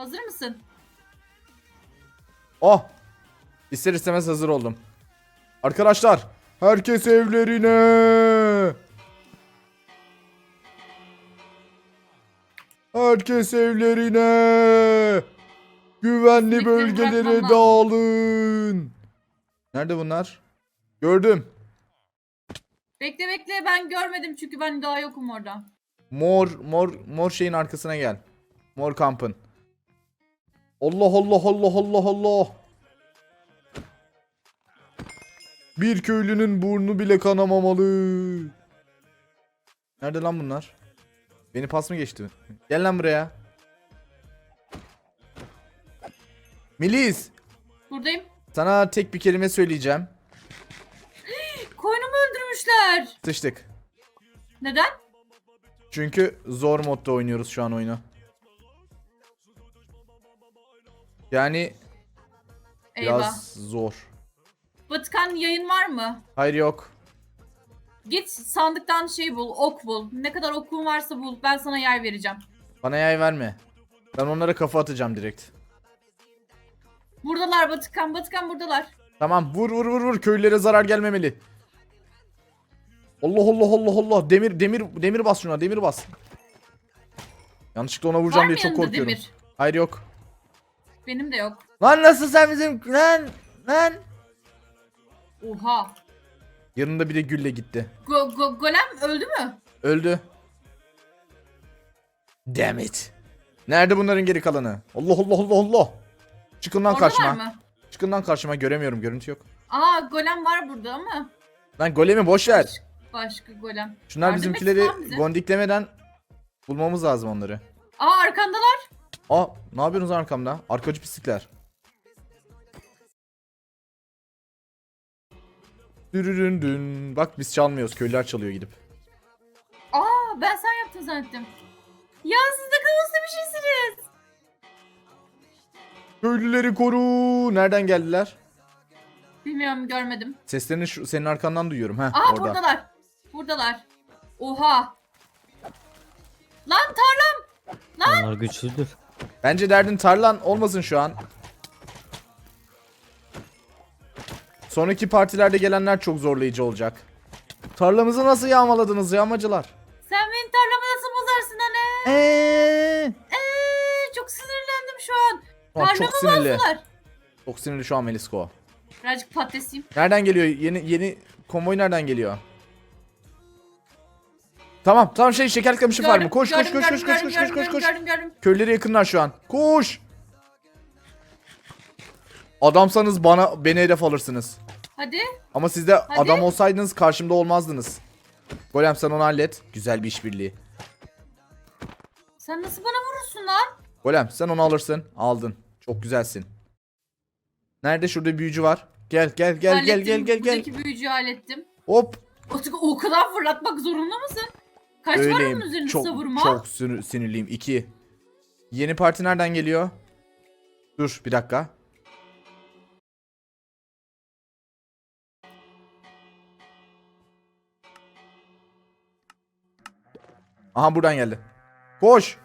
Hazır mısın? Oh. İster istemez hazır oldum. Arkadaşlar. Herkes evlerine. Herkes evlerine. Güvenli bölgelere dağılın. Nerede bunlar? Gördüm. Bekle bekle ben görmedim çünkü ben daha yokum orada. Mor mor mor şeyin arkasına gel. Mor kampın. Allah Allah Allah Allah Allah. Bir köylünün burnu bile kanamamalı. Nerede lan bunlar? Beni pas mı geçti? Gel lan buraya. Melis, Buradayım. sana tek bir kelime söyleyeceğim. Koyunumu öldürmüşler. Sıçtık. Neden? Çünkü zor modda oynuyoruz şu an oyunu. Yani Eyvah. biraz zor. Batıkan yayın var mı? Hayır yok. Git sandıktan şey bul, ok bul. Ne kadar okun varsa bul. Ben sana yer vereceğim. Bana yay verme. Ben onlara kafa atacağım direkt. Buradalar Batıkan, Batıkan buradalar. Tamam vur vur vur vur köylere zarar gelmemeli. Allah Allah Allah Allah demir demir demir bas şuna demir bas. Yanlışlıkla ona Var vuracağım mı diye çok yanında korkuyorum. demir? Hayır yok. Benim de yok. Lan nasıl sen bizim lan lan. Oha. Yanında bir de gülle gitti. Go, go, golem öldü mü? Öldü. Damn it. Nerede bunların geri kalanı? Allah Allah Allah Allah. Çıkın lan Oradalar karşıma. mı? Çıkın lan karşıma göremiyorum görüntü yok. Aa golem var burada ama. Lan golemi boş ver. Başka golem. Şunlar Yardım bizimkileri etsin lan bize. gondiklemeden bulmamız lazım onları. Aa arkandalar. Aa ne yapıyorsunuz arkamda? Arkacı pislikler. Dürürün dün. Bak biz çalmıyoruz. Köylüler çalıyor gidip. Aa ben sen yaptın zannettim. Ya siz ne kadar hızlı bir şeysiniz. Köylüleri koru. Nereden geldiler? Bilmiyorum görmedim. Seslerini şu, senin arkandan duyuyorum. ha Aa orada. buradalar. Buradalar. Oha. Lan tarlam. Onlar güçlüdür. Bence derdin tarlan olmasın şu an. Sonraki partilerde gelenler çok zorlayıcı olacak. Tarlamızı nasıl yağmaladınız yağmacılar? Sen benim tarlamı nasıl bozarsın anne? Eee. Eee çok sinirlendim şu an. An çok Tarlamı sinirli. bozdular. Çok sinirli şu an Melisko. Birazcık patatesiyim. Nereden geliyor? Yeni yeni konvoy nereden geliyor? Tamam tamam şey şeker kamışı var mı? Koş koş koş koş koş koş koş koş koş. Gördüm gördüm. Köyleri yakınlar şu an. Koş. Adamsanız bana beni hedef alırsınız. Hadi. Ama siz de Hadi. adam olsaydınız karşımda olmazdınız. Golem sen onu hallet. Güzel bir işbirliği. Sen nasıl bana vurursun lan? Golem sen onu alırsın. Aldın. Çok güzelsin. Nerede şurada büyücü var? Gel gel gel gel Hallettim. gel gel gel. Buradaki büyücüyü hallettim. Hop. O kadar fırlatmak zorunda mısın? Kaç var onun üzerinde Çok savurma? çok sinir- sinirliyim. 2. Yeni parti nereden geliyor? Dur bir dakika. Aha buradan geldi. Koş.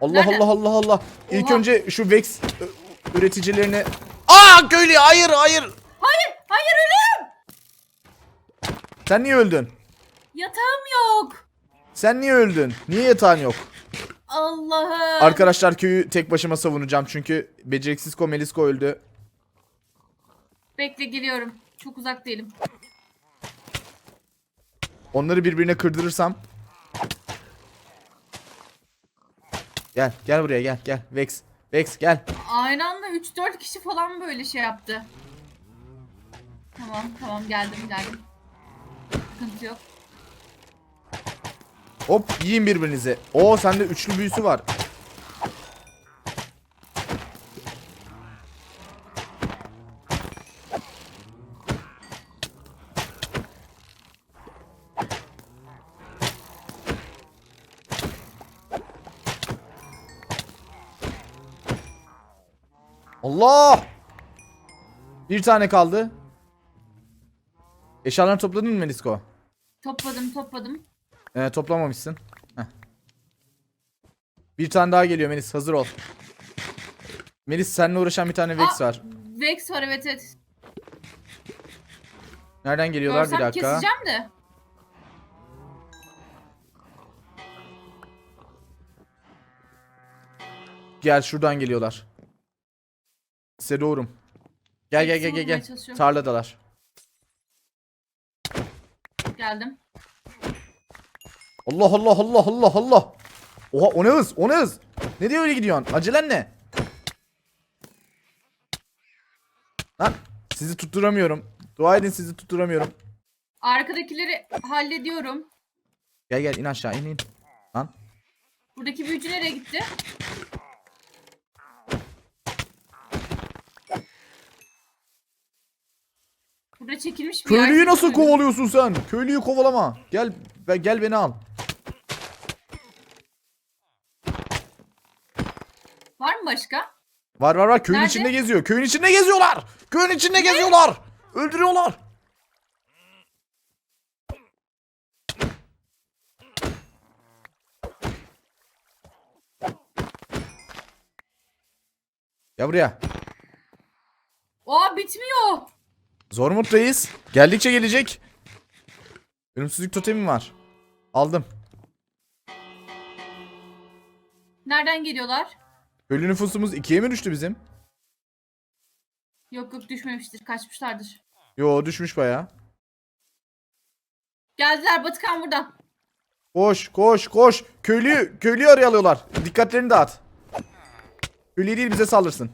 Allah Nerede? Allah Allah Allah. İlk Oha. önce şu Vex ö, üreticilerini Aa köylü hayır hayır. Hayır, hayır ölüm. Sen niye öldün? Yatağım yok. Sen niye öldün? Niye yatağın yok? Allah'ım. Arkadaşlar köyü tek başıma savunacağım çünkü beceriksiz Komelisko öldü. Bekle geliyorum. Çok uzak değilim. Onları birbirine kırdırırsam. Gel gel buraya gel gel Vex. Vex gel. Aynı anda 3-4 kişi falan böyle şey yaptı. Tamam tamam geldim geldim. Sıkıntı yok. Hop yiyin birbirinizi. Oo sende üçlü büyüsü var. Allah! Bir tane kaldı. Eşyalarını topladın mı Melisko? Topladım topladım. Ee, toplamamışsın. Heh. Bir tane daha geliyor Melis hazır ol. Melis seninle uğraşan bir tane Vex Aa, var. Vex var evet evet. Nereden geliyorlar bir Görsem dakika. keseceğim de. Gel şuradan geliyorlar. Size doğrum. Gel gel gel gel gel. Tarladalar. Geldim. Allah Allah Allah Allah Allah. Oha o ne hız o ne hız. Ne diye öyle gidiyorsun? Acelen ne? Lan sizi tutturamıyorum. Dua edin sizi tutturamıyorum. Arkadakileri hallediyorum. Gel gel in aşağı in in. Lan. Buradaki büyücü nereye gitti? Burada çekilmiş bir yer Köylüyü nasıl görüyorum. kovalıyorsun sen? Köylüyü kovalama. Gel be- gel beni al. Var mı başka? Var var var köyün Nerede? içinde geziyor. Köyün içinde geziyorlar. Köyün içinde geziyorlar. Öldürüyorlar. Ya buraya. Aa bitmiyor. Zormut reis. Geldikçe gelecek. Ölümsüzlük totemim var. Aldım. Nereden geliyorlar? Köylü nüfusumuz ikiye mi düştü bizim? Yok yok düşmemiştir. Kaçmışlardır. Yo düşmüş baya. Geldiler Batıkan burada. Koş koş koş. Köylüyü, köylüyü araya alıyorlar. Dikkatlerini dağıt. Köylüyü değil bize saldırsın.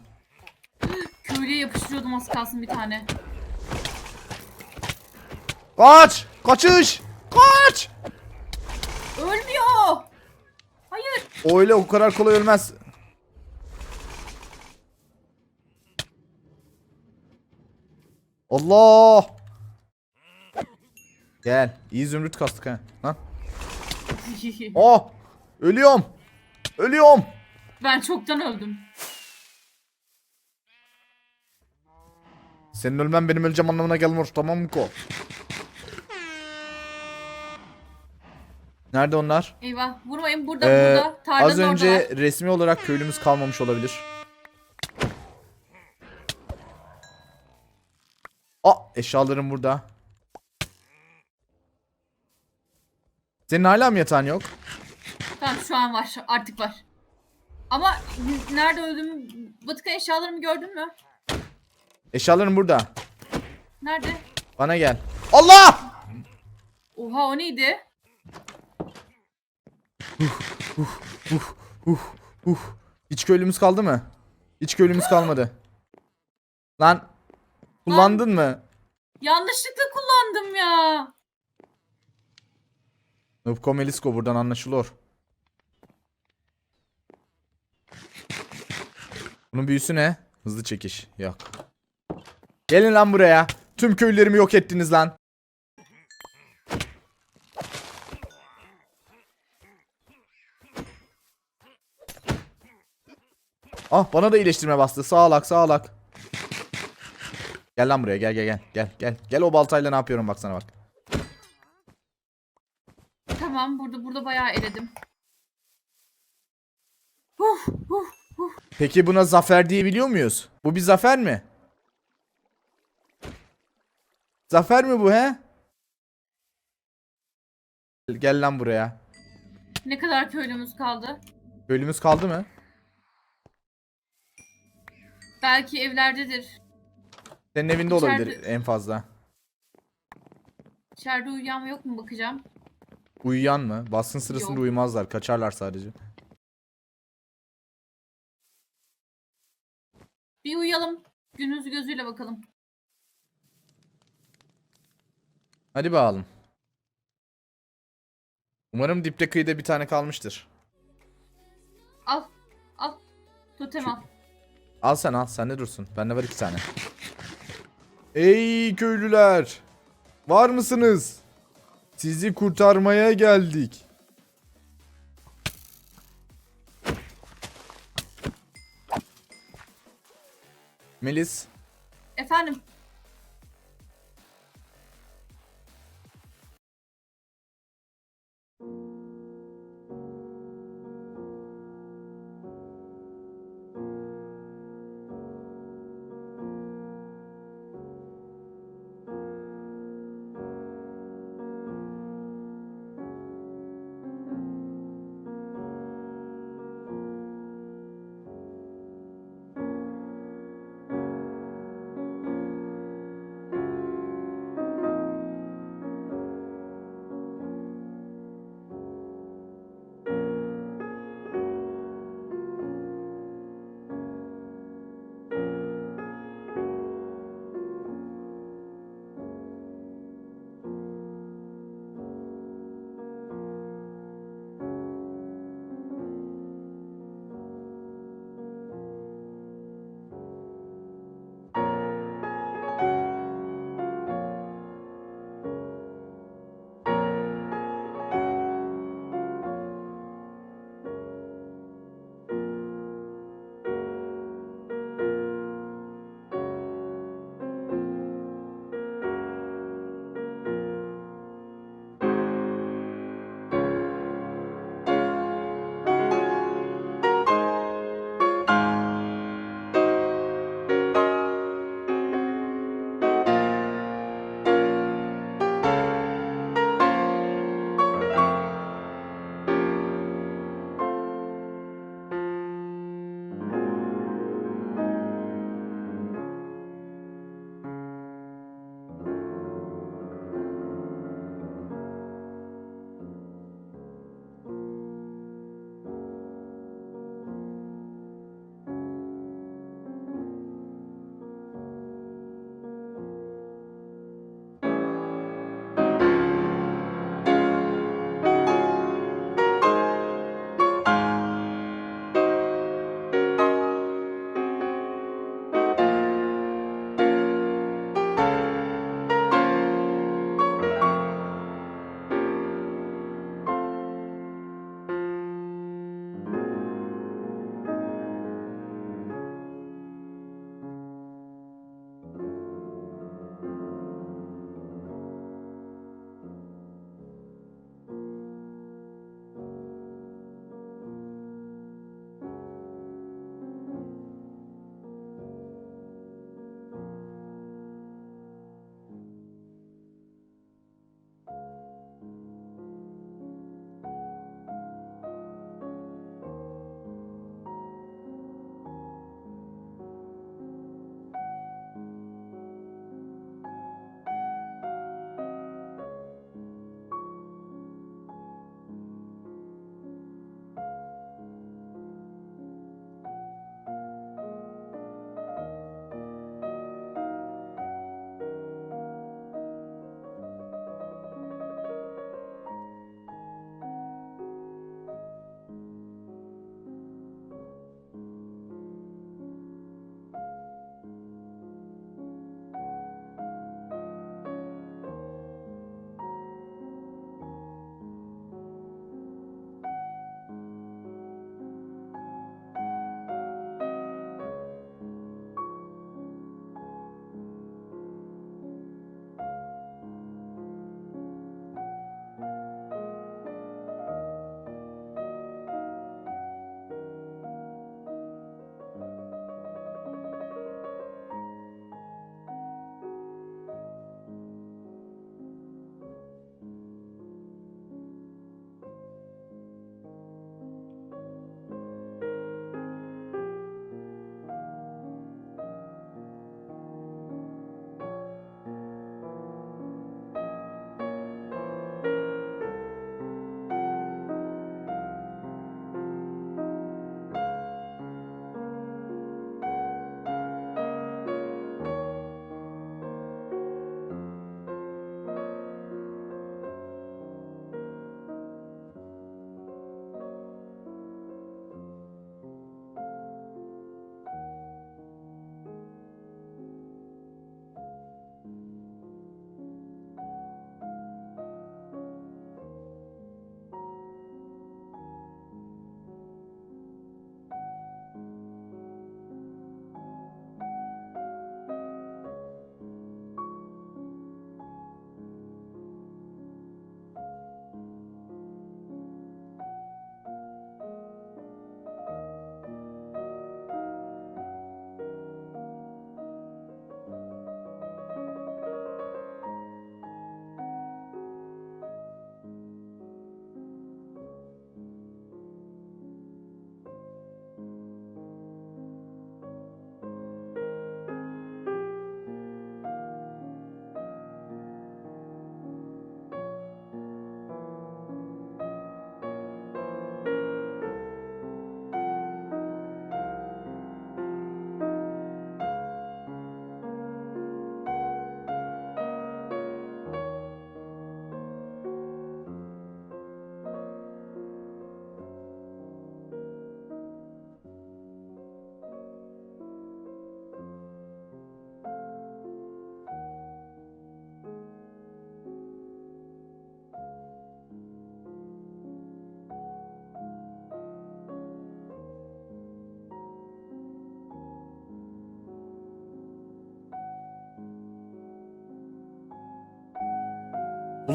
Köylüye yapıştırıyordum az kalsın bir tane. Kaç! Kaçış! Kaç! Ölmüyor. Hayır. Öyle o kadar kolay ölmez. Allah! Gel. İyi zümrüt kastık ha. Lan. Oh! Ölüyorum. Ölüyorum. ben çoktan öldüm. Senin ölmen benim öleceğim anlamına gelmiyor. Tamam mı ko? Nerede onlar? Eyvah. Vurmayın burada Ee, burada. Tarlanın az önce oradalar. resmi olarak köylümüz kalmamış olabilir. Aa eşyalarım burada. Senin hala mı yatağın yok? Tamam şu an var. Artık var. Ama nerede öldüğümü... Batıkan eşyalarımı gördün mü? Eşyalarım burada. Nerede? Bana gel. Allah! Oha o neydi? Uh, hiç köylümüz kaldı mı? Hiç köylümüz kalmadı. Lan kullandın mı? Yanlışlıkla kullandım ya. Nubko Melisko buradan anlaşılıyor. Bunun büyüsü ne? Hızlı çekiş. Yok. Gelin lan buraya. Tüm köylerimi yok ettiniz lan. Ah bana da iyileştirme bastı. Sağlak sağlak. Gel lan buraya gel gel gel. Gel gel. Gel o baltayla ne yapıyorum baksana bak. Tamam burada burada bayağı eledim. Huh, huh, huh. Peki buna zafer diyebiliyor muyuz? Bu bir zafer mi? Zafer mi bu he? Gel lan buraya. Ne kadar köylümüz kaldı? Köylümüz kaldı mı? Belki evlerdedir. Senin evinde İçeride- olabilir en fazla. İçeride uyuyan yok mu bakacağım. Uyuyan mı? Baskın sırasında Yok. uyumazlar. Kaçarlar sadece. Bir uyuyalım. Günümüz gözüyle bakalım. Hadi bakalım. Umarım dipte kıyıda bir tane kalmıştır. Al. Al. Totem al. Al sen al. Sende dursun. Bende var iki tane. Ey köylüler! Var mısınız? Sizi kurtarmaya geldik. Melis, Efendim.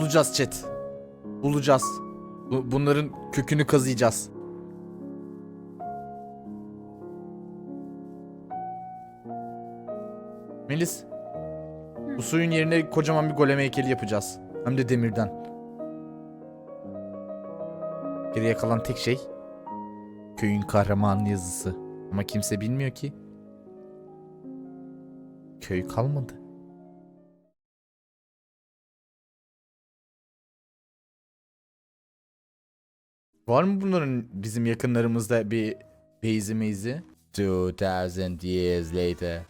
Bulacağız chat. Bulacağız. Bu- bunların kökünü kazıyacağız. Melis. Bu suyun yerine kocaman bir golem heykeli yapacağız. Hem de demirden. Geriye kalan tek şey köyün kahramanı yazısı. Ama kimse bilmiyor ki. Köy kalmadı. Var mı bunların bizim yakınlarımızda bir base'i meyzi? 2000 years later.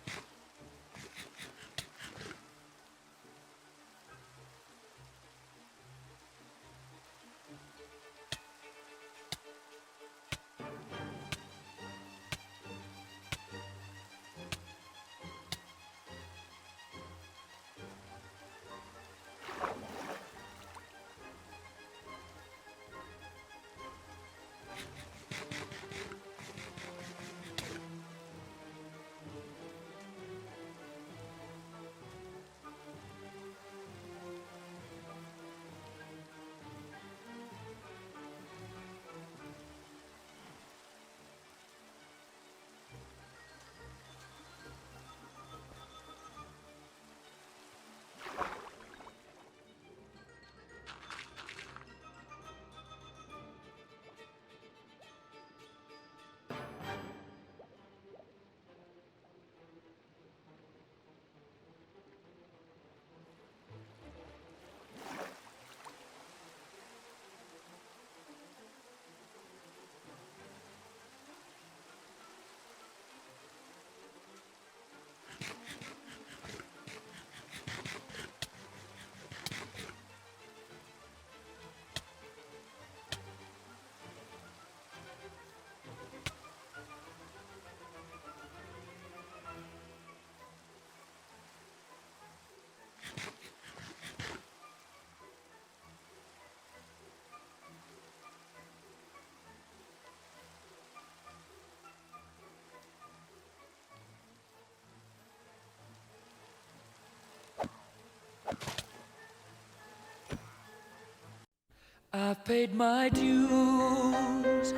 I've paid my dues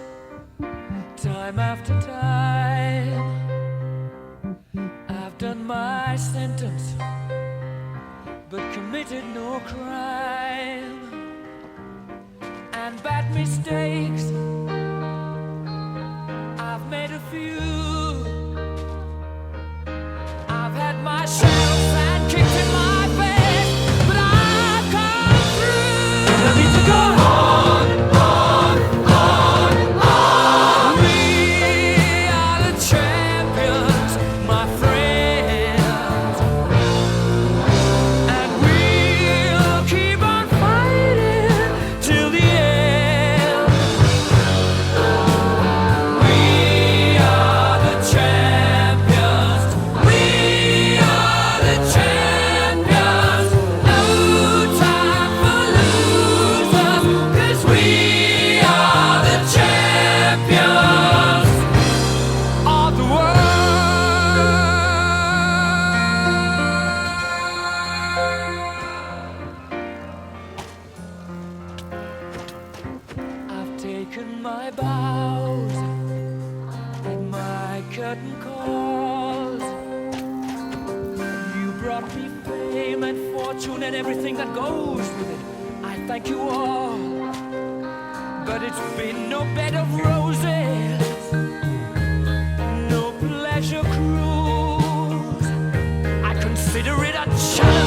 time after time. I've done my sentence, but committed no crime. And bad mistakes, consider it a challenge.